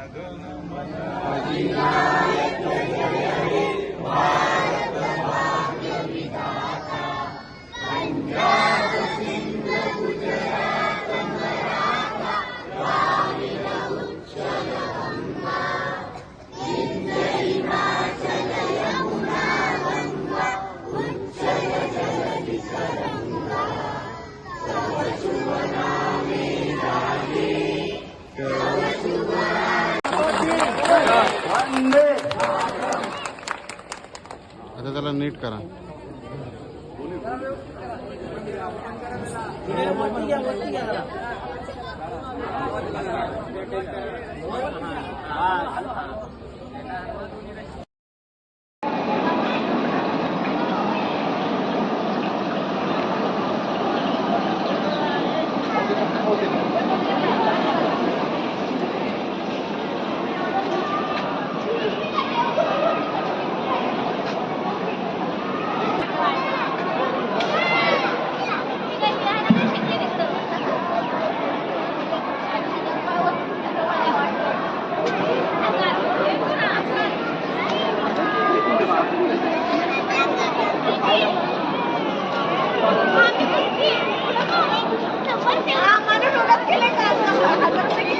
आता ஒட்டிக்கலாம் Hola, qué elegante.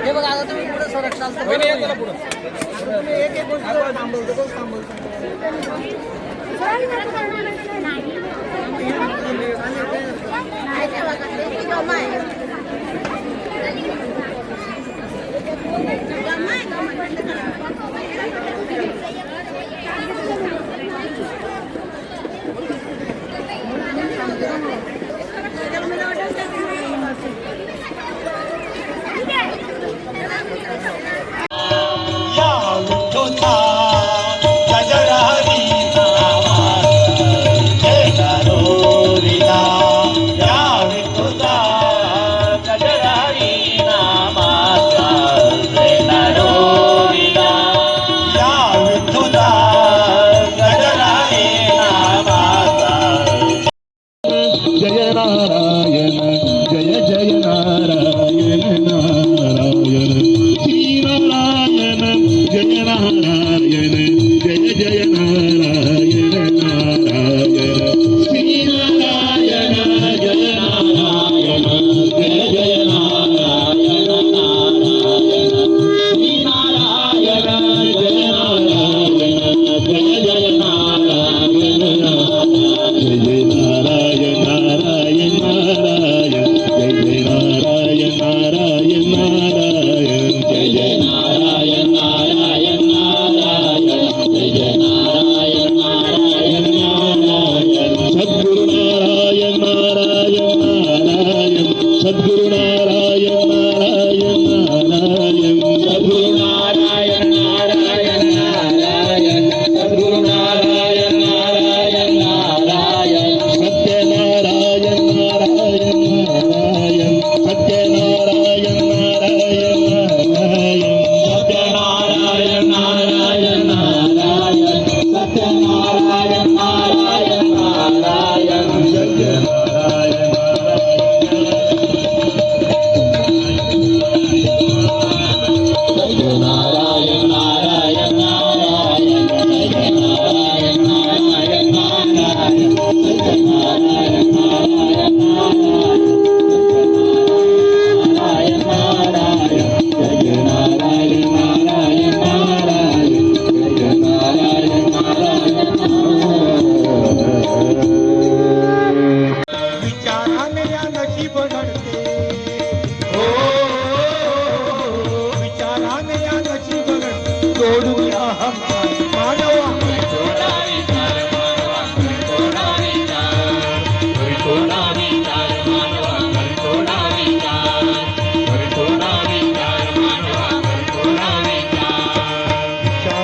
हे बघा आता तुम्ही पुढे सरक चालतं तुम्ही एक एक गोष्ट थांबवतो तोच थांबवतो para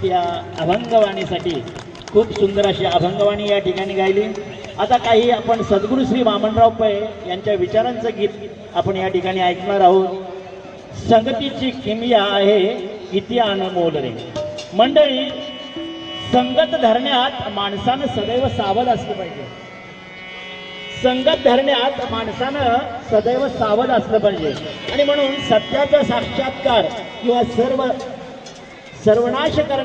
एक या अभंगवाणीसाठी. खूप सुंदर अशी अभंगवाणी या ठिकाणी गायली. आता काही आपण सद्गुरू श्री वामनराव पै यांच्या विचारांचं गीत आपण या ठिकाणी ऐकणार आहोत. संगतीची किमिया आहे किती अनमोल रे. मंडळी संगत धरण्यात माणसानं सदैव सावध असलं पाहिजे. संगत धरण्यात माणसानं सदैव सावध असलं पाहिजे. आणि म्हणून सत्याचा साक्षात्कार किंवा सर्व सर्वनाश करण्या